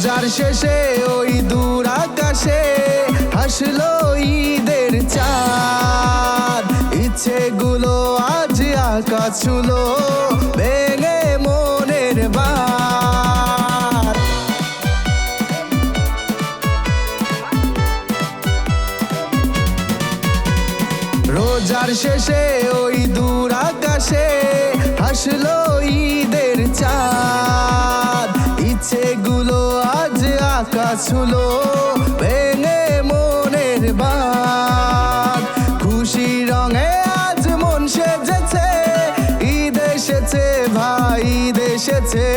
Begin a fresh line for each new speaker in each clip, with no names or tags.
শেষে, ওই দূর আকাশে হাসলো ঈদের চাঁদ। ইচ্ছেগুলো আজ আকাশ ছুলো ভেঙে মনের বার রোজার শেষে, ওই দূর আকাশে হাসলো ছুলো ভেঙে মনের বাদ খুশি রঙে আজ মন সেজেছে, ঈদ এসেছে, ভাই, ঈদ এসেছে।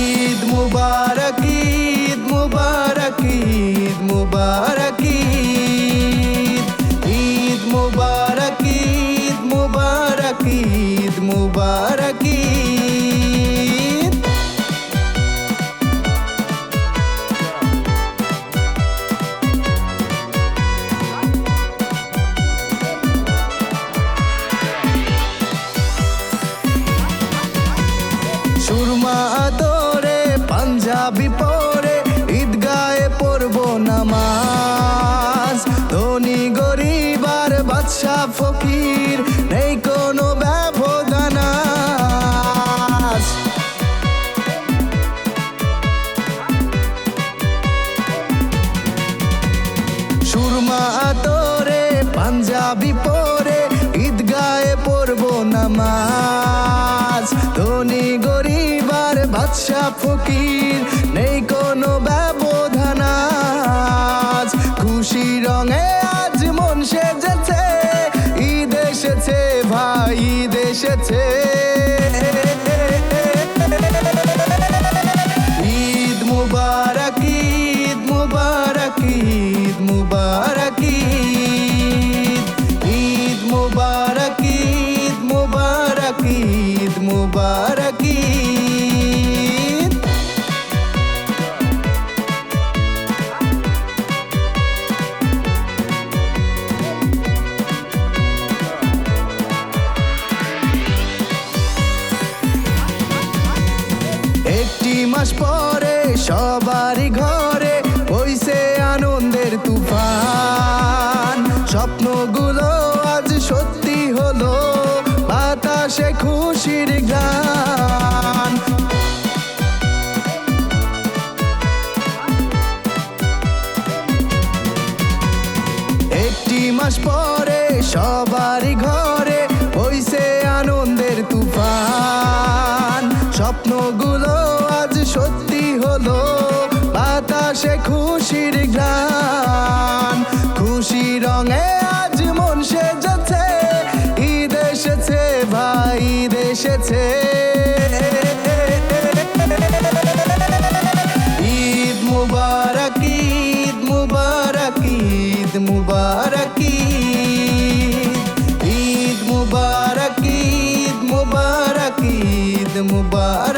ঈদ মুবারক ঈদ মুবারক ঈদ মুবারক ঈদ মুবারক ঈদ মুবারক, ঈদ পাঞ্জাবি পরে ঈদগায়ে পড়ব নামাজ। ধনী গরিব আর বাদশা ফকির, নেই কোনো ব্যবধান খুশি রঙে মাস পরে সবারই ঘরে হইছে আনন্দের তুফান। স্বপ্নগুলো আজ সত্যি হলো বাতাসে খুশির গান। খুশির গান খুশি রঙে আজ মন সেজেছে। ঈদ এসেছে ভাই, ঈদ এসেছে। ঈদ মুবারক ঈদ মুবারক ঈদ মুবারক। ঈদ মুবারক ঈদ মুবারক ঈদ মুবারক।